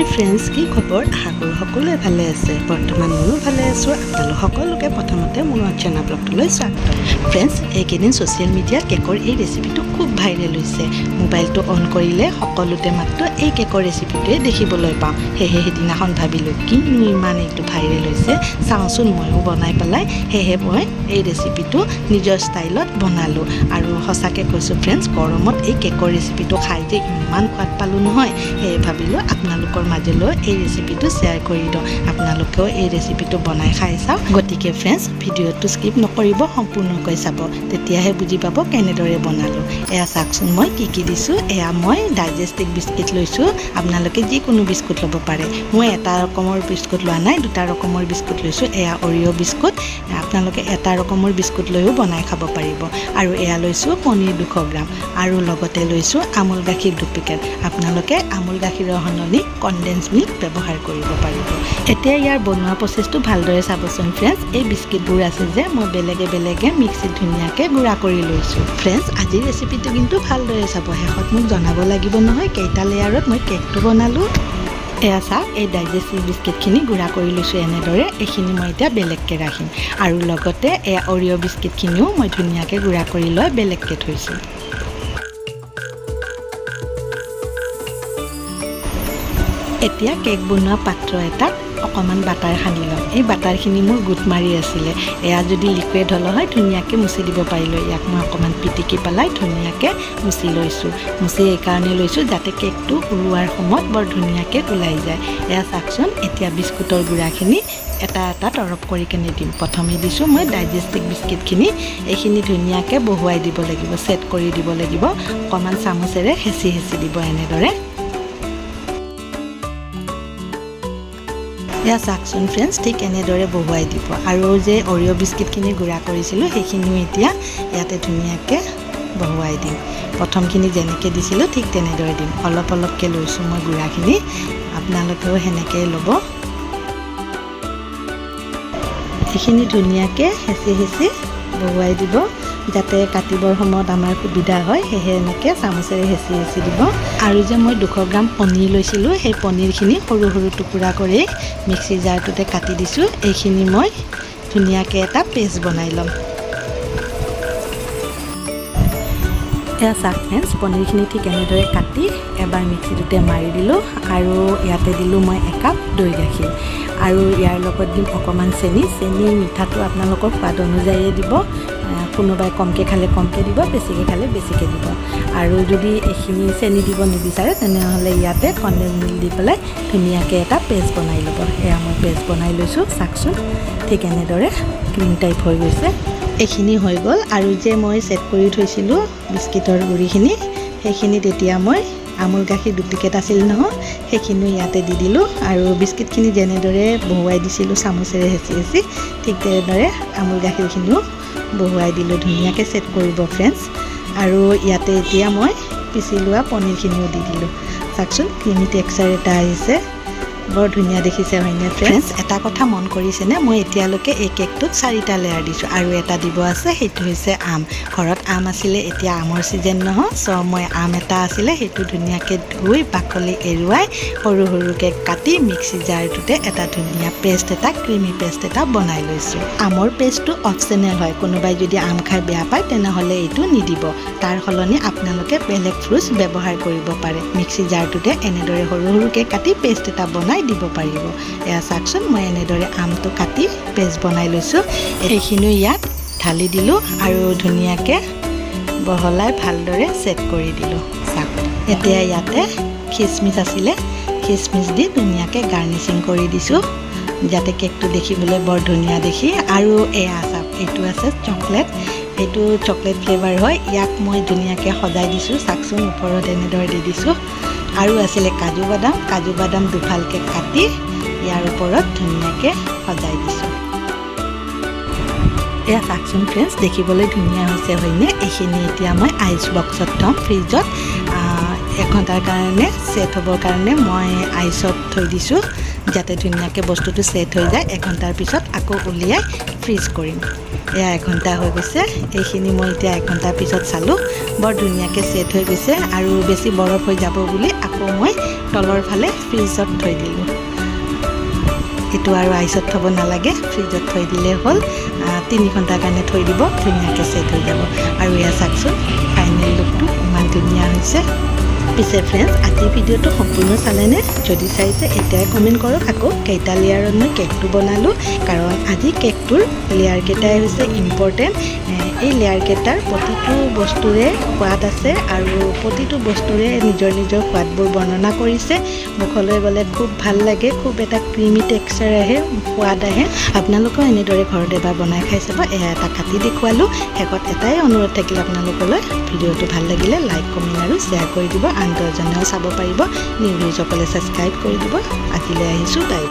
High friends কি খবৰ? আশা কৰোঁ সকলোৱে ভালে আছে। বৰ্তমান ময়ো ভালে আছোঁ। আপোনালোক সকলোকে প্ৰথমতে মোৰ অৰ্চনা ব্লগটোলৈ স্বাগতম। ফ্ৰেণ্ডছ এইকেইদিন ছ'চিয়েল মিডিয়াত কেকৰ এই ৰেচিপিটো খুব ভাইৰেল হৈছে। মোবাইলটো অন কৰিলে সকলোতে মাত্ৰ এই কেকৰ ৰেচিপিটোৱে দেখিবলৈ পাওঁ। সেয়েহে সেইদিনাখন ভাবিলোঁ, কিনো ইমান এইটো ভাইৰেল হৈছে। চাওঁচোন ময়ো বনাই পেলাই। সেয়েহে মই এই ৰেচিপিটো নিজৰ ষ্টাইলত বনালোঁ। আৰু সঁচাকৈ কৈছোঁ ফ্ৰেণ্ডছ গৰমত এই কেকৰ ৰেচিপিটো খাই যে ইমান সোৱাদ পালোঁ নহয়। সেয়ে ভাবিলোঁ আপোনালোকৰ মাজলৈ এই ৰেচিপিটো শ্বেয়াৰ কৰি দিওঁ। আপোনালোকেও এই ৰেচিপিটো বনাই খাই চাওক। গতিকে ফ্ৰেণ্ডছ ভিডিঅ'টো স্কিপ নকৰিব, সম্পূৰ্ণকৈ চাব। তেতিয়াহে বুজি পাব কেনেদৰে বনালোঁ। এয়া চাওকচোন মই কি কি দিছোঁ। এয়া মই ডাইজেষ্টিক বিস্কিট লৈছোঁ। আপোনালোকে যিকোনো বিস্কুট ল'ব পাৰে। মই এটা ৰকমৰ বিস্কুট লোৱা নাই, দুটা ৰকমৰ বিস্কুট লৈছোঁ। এয়া অৰিঅ' বিস্কুট আপোনালোকে এটা ৰকমৰ বিস্কুট লৈও বনাই খাব পাৰিব। আৰু এয়া লৈছোঁ পনীৰ দুশ গ্ৰাম। আৰু লগতে লৈছোঁ আমুল গাখীৰ দুপেকেট। আপোনালোকে আমুল গাখীৰৰ সলনি কনডেঞ্চ মিল্ক ব্যৱহাৰ কৰিব পাৰিব। এতিয়া ইয়াৰ বনোৱা প্ৰচেছটো ভালদৰে চাবচোন ফ্ৰেণ্ডছ এই বিস্কিটবোৰ আছে যে, মই বেলেগে বেলেগে মিক্সিত ধুনীয়াকৈ গুড়া কৰি লৈছোঁ। ফ্ৰেণ্ডছ আজিৰ ৰেচিপিটো কিন্তু ভালদৰে চাব। শেষত মোক জনাব লাগিব নহয়, কেইটা লেয়াৰত মই কেকটো বনালোঁ। এয়া চাওক এই ডাইজেষ্টিভ বিস্কিটখিনি গুড়া কৰি লৈছোঁ এনেদৰে। এইখিনি মই এতিয়া বেলেগকৈ ৰাখিম। আৰু লগতে এয়া অৰিঅ' বিস্কিটখিনিও মই ধুনীয়াকৈ গুড়া কৰি লৈ বেলেগকৈ থৈছোঁ। এতিয়া কেক বনোৱা পাত্ৰ এটাত অকণমান বাটাৰ সানি ল'ম। এই বাটাৰখিনি মোৰ গোট মাৰি আছিলে। এয়া যদি লিকুইড হ'লে হয় ধুনীয়াকৈ মুচি দিব পাৰিলোঁ। ইয়াক মই অকণমান পিটিকি পেলাই ধুনীয়াকৈ মুচি লৈছোঁ। মুচি এইকাৰণে লৈছোঁ যাতে কেকটো ওলোৱাৰ সময়ত বৰ ধুনীয়াকৈ ওলাই যায়। এয়া চাওকচোন এতিয়া বিস্কুটৰ গুড়াখিনি এটা এটা তৰপ কৰি কেনে দিম। প্ৰথমে দিছোঁ মই ডাইজেষ্টিক বিস্কিটখিনি। এইখিনি ধুনীয়াকৈ বহুৱাই দিব লাগিব ছেট কৰি দিব লাগিব। অকণমান চামুচেৰে হেঁচি হেঁচি দিব এনেদৰে। এয়া চাওকচোন ফ্ৰেণ্ডছ ঠিক এনেদৰে বহুৱাই দিব। আৰু যে অৰিঅ' বিস্কিটখিনি গুড়া কৰিছিলোঁ, সেইখিনিও এতিয়া ইয়াতে ধুনীয়াকৈ বহুৱাই দিম। প্ৰথমখিনি যেনেকৈ দিছিলোঁ, ঠিক তেনেদৰে দিম। অলপ অলপকৈ লৈছোঁ মই গুড়াখিনি। আপোনালোকেও সেনেকৈয়ে ল'ব। এইখিনি ধুনীয়াকৈ হেঁচি হেঁচি বহুৱাই দিব। যাতে কাটিবৰ সময়ত আমাৰ সুবিধা হয় সেয়েহে এনেকৈ চামুচেৰে হেঁচি হেঁচি দিব। আৰু যে মই দুশ গ্ৰাম পনীৰ লৈছিলোঁ সেই পনীৰখিনি সৰু সৰু টুকুৰা কৰি মিক্সি জাৰটোতে কাটি দিছোঁ। এইখিনি মই ধুনীয়াকৈ এটা পেষ্ট বনাই ল'ম। এয়া চাক ফ্ৰেণ্ডছ পনীৰখিনি ঠিক এনেদৰে কাটি এবাৰ মিক্সিটোতে মাৰি দিলোঁ আৰু ইয়াতে দিলোঁ মই একাপ দৈ গাখীৰ। আৰু ইয়াৰ লগত দিম অকণমান চেনি। চেনি মিঠাটো আপোনালোকৰ সোৱাদ অনুযায়ীয়ে দিব। কোনোবাই কমকৈ খালে কমকৈ দিব, বেছিকৈ খালে বেছিকৈ দিব। আৰু যদি এইখিনি চেনি দিব নিবিচাৰে, তেনেহ'লে ইয়াতে কণ্ডেঞ্চ মিল্ক দি পেলাই ধুনীয়াকৈ এটা পেষ্ট বনাই ল'ব। এয়া মই পেষ্ট বনাই লৈছোঁ, চাওকচোন ঠিক এনেদৰে ক্ৰীম টাইপ হৈ গৈছে। এইখিনি হৈ গ'ল আৰু যে মই ছেট কৰি থৈছিলোঁ বিস্কিটৰ গুড়িখিনি সেইখিনিত এতিয়া মই আমুল গাখীৰ ডুপ্লিকেট আছিল নহয়, সেইখিনিও ইয়াতে দি দিলোঁ। আৰু বিস্কিটখিনি যেনেদৰে বহুৱাই দিছিলোঁ চামুচেৰে হেঁচি হেঁচি, ঠিক তেনেদৰে আমুল গাখীৰখিনিও বহুৱাই দিলোঁ ধুনীয়াকৈ ছেট কৰিব ফ্ৰেণ্ডছ আৰু ইয়াতে এতিয়া মই পিচি লোৱা পনীৰখিনিও দি দিলোঁ। চাওকচোন ক্ৰিমি টেক্সাৰ এটা আহিছে। বৰ ধুনীয়া দেখিছে হয়নে ফ্ৰেণ্ডছ এটা কথা মন কৰিছেনে? মই এতিয়ালৈকে এই কেকটোত চাৰিটা লেয়াৰ দিছোঁ। আৰু এটা দিব আছে, সেইটো হৈছে আম। ঘৰত আম আছিলে, এতিয়া আমৰ ছিজন নহয়। চ' মই আম এটা আছিলে, সেইটো ধুনীয়াকৈ ধুই বাকলি এৰুৱাই সৰু সৰুকৈ কাটি মিক্সি জাৰটোতে এটা ধুনীয়া পেষ্ট এটা ক্ৰিমি পেষ্ট এটা বনাই লৈছোঁ। আমৰ পেষ্টটো অপশ্যনেল হয়। কোনোবাই যদি আম খাই বেয়া পায়, তেনেহ'লে এইটো নিদিব। তাৰ সলনি আপোনালোকে বেলেগ ফ্ৰুটছ ব্যৱহাৰ কৰিব পাৰে। মিক্সি জাৰটোতে এনেদৰে সৰু সৰুকৈ কাটি পেষ্ট এটা বনাই দিব পাৰিব। এয়া চাওকচোন মই এনেদৰে আমটো কাটি পেষ্ট বনাই লৈছোঁ। এইখিনিও ইয়াত ঢালি দিলোঁ আৰু ধুনীয়াকৈ বহলাই ভালদৰে ছেট কৰি দিলোঁ। চাওক এতিয়া ইয়াতে খিচমিচ আছিলে। খিচমিচ দি ধুনীয়াকৈ গাৰ্নিচিং কৰি দিছোঁ যাতে কেকটো দেখিবলৈ বৰ ধুনীয়া দেখি। আৰু এয়া চাওক এইটো আছে চকলেট। এইটো চকলেট ফ্লেভাৰ হয়। ইয়াক মই ধুনীয়াকৈ সজাই দিছোঁ। চাওকচোন ওপৰত এনেদৰে দি দিছোঁ। আৰু আছিলে কাজু বাদাম। কাজু বাদাম দুফালকৈ কাটি ইয়াৰ ওপৰত ধুনীয়াকৈ সজাই দিছোঁ। এয়া চাওকচোন ফ্ৰেণ্ডছ দেখিবলৈ ধুনীয়া হৈছে হয়নে? এইখিনি এতিয়া মই আইচ বক্সত থ'ম ফ্ৰিজত এঘণ্টাৰ কাৰণে ছেট হ'বৰ কাৰণে মই আইচত থৈ দিছোঁ। যাতে ধুনীয়াকৈ বস্তুটো ছেট হৈ যায় এঘণ্টাৰ পিছত আকৌ উলিয়াই ফ্ৰিজ কৰিম। এয়া এঘণ্টা হৈ গৈছে। এইখিনি মই এতিয়া এঘণ্টাৰ পিছত চালোঁ। বৰ ধুনীয়াকৈ ছেট হৈ গৈছে আৰু বেছি বৰফ হৈ যাব বুলি আকৌ মই তলৰ ফালে ফ্ৰিজত থৈ দিলোঁ। এইটো আৰু আইচত থ'ব নালাগে ফ্ৰিজত থৈ দিলেই হ'ল। তিনি ঘণ্টাৰ কাৰণে থৈ দিব, ধুনীয়াকৈ ছেট হৈ যাব। আৰু এয়া চাওকচোন ফাইনেল লুকটো ইমান ধুনীয়া হৈছে। পিছে ফ্ৰেণ্ডছ আজিৰ ভিডিঅ'টো সম্পূৰ্ণ চালেনে? যদি চাইছে, এতিয়াই কমেণ্ট কৰক আকৌ কেইটা লেয়াৰত মই কেকটো বনালোঁ। কাৰণ আজি কেকটোৰ লেয়াৰকেইটাই হৈছে ইম্পৰ্টেণ্ট এই লেয়াৰকেইটাৰ প্ৰতিটো বস্তুৰে সোৱাদ আছে আৰু প্ৰতিটো বস্তুৰে নিজৰ নিজৰ সোৱাদবোৰ বৰ্ণনা কৰিছে। মুখলৈ গ'লে খুব ভালো লাগে, খুব এটা ক্ৰিমি টেক্সচাৰ আহে, সোৱাদ আহে। আপোনালোকেও এনেদৰে ঘৰত এবাৰ বনাই খাই চাব, এয়া এটা কাটি দেখুৱালোঁ। শেষত এটাই অনুৰোধ থাকিল আপোনালোকলৈ ভিডিঅ'টো ভালো লাগিলে লাইক কমেণ্ট আৰু শ্বেয়াৰ কৰি দিব। আন দহজনেও চাব পাৰিব। নিউ ভিউজসকলে ছাবস্ক্ৰাইব কৰি দিব। আজিলৈ আহিছোঁ বাই